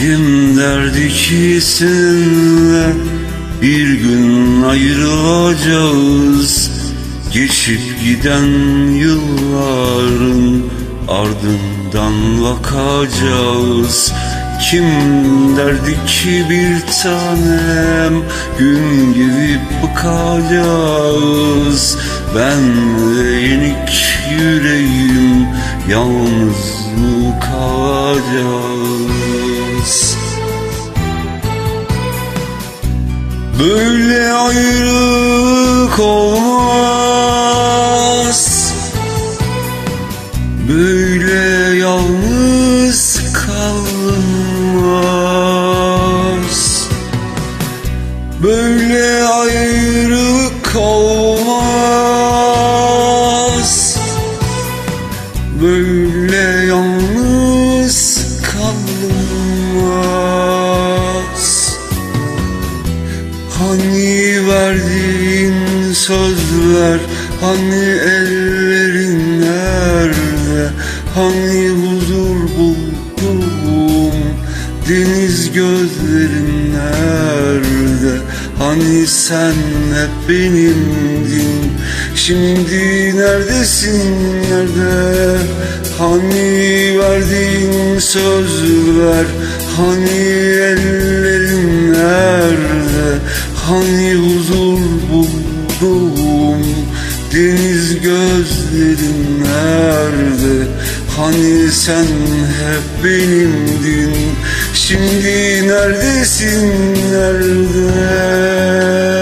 Kim derdi ki seninle bir gün ayrılacağız? Geçip giden yılların ardından bakacağız. Kim derdi ki bir tanem gün gibi bıkacağız Ben ve yenik yüreğim yalnız mı kalacağız Böyle ayrılık olmaz. Böyle yalnız kalınmaz. Böyle ayrılık olmaz. Böyle Hani verdiğin sözler Hani ellerin nerede? Hani huzur buldum Deniz gözlerin nerede? Hani sen hep benimdin Şimdi neredesin nerede Hani verdiğin sözler Hani ellerin Hani huzur buldum Deniz gözlerin nerede? Hani sen hep benimdin? Şimdi neredesin? Nerede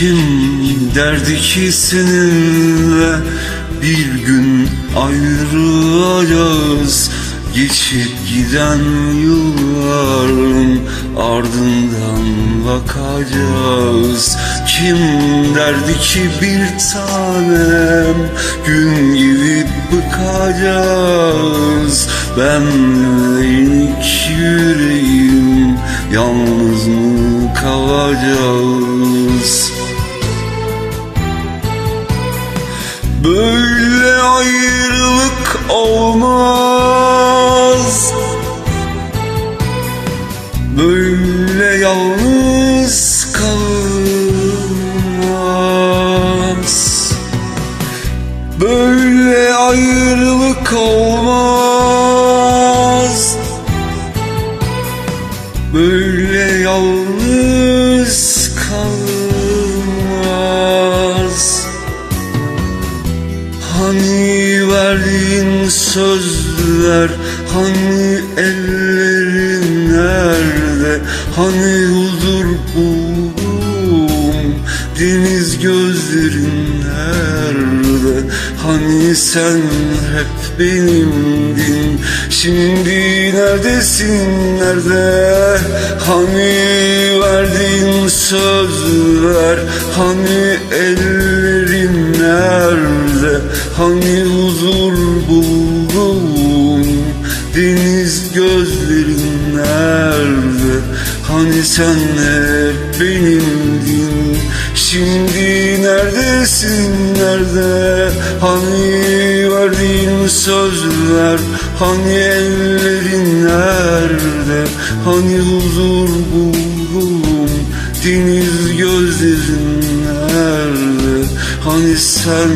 Kim derdi ki seninle bir gün ayrılacağız? Geçip giden yılların ardından bakacağız. Kim derdi ki bir tanem gün gibi bıkacağız Ben ve Böyle ayrılık olmaz. Böyle yalnız kalınmaz Böyle ayrılık olmaz. Böyle yalnız Hani verdiğin sözler Hani ellerin nerede? Hani huzur buldum Deniz gözlerin nerede? Hani sen hep benimdin Şimdi neredesin nerede? Hani verdiğin sözler Hani ellerin nerede Hani huzur buldum Deniz gözlerin nerede? Hani sen hep benimdin? Şimdi neredesin? Nerede? Hani verdiğin sözler? Hani ellerin nerede? Hani huzur buldum Deniz gözlerin Hani sen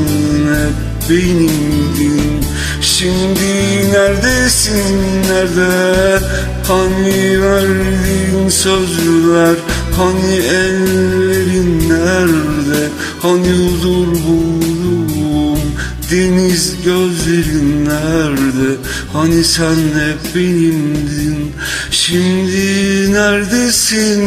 hep benimdin Şimdi neredesin nerede? Hani verdiğin sözler Hani ellerin nerede? Hani huzur buldum Deniz gözlerin nerede? Hani sen hep benimdin. Şimdi neredesin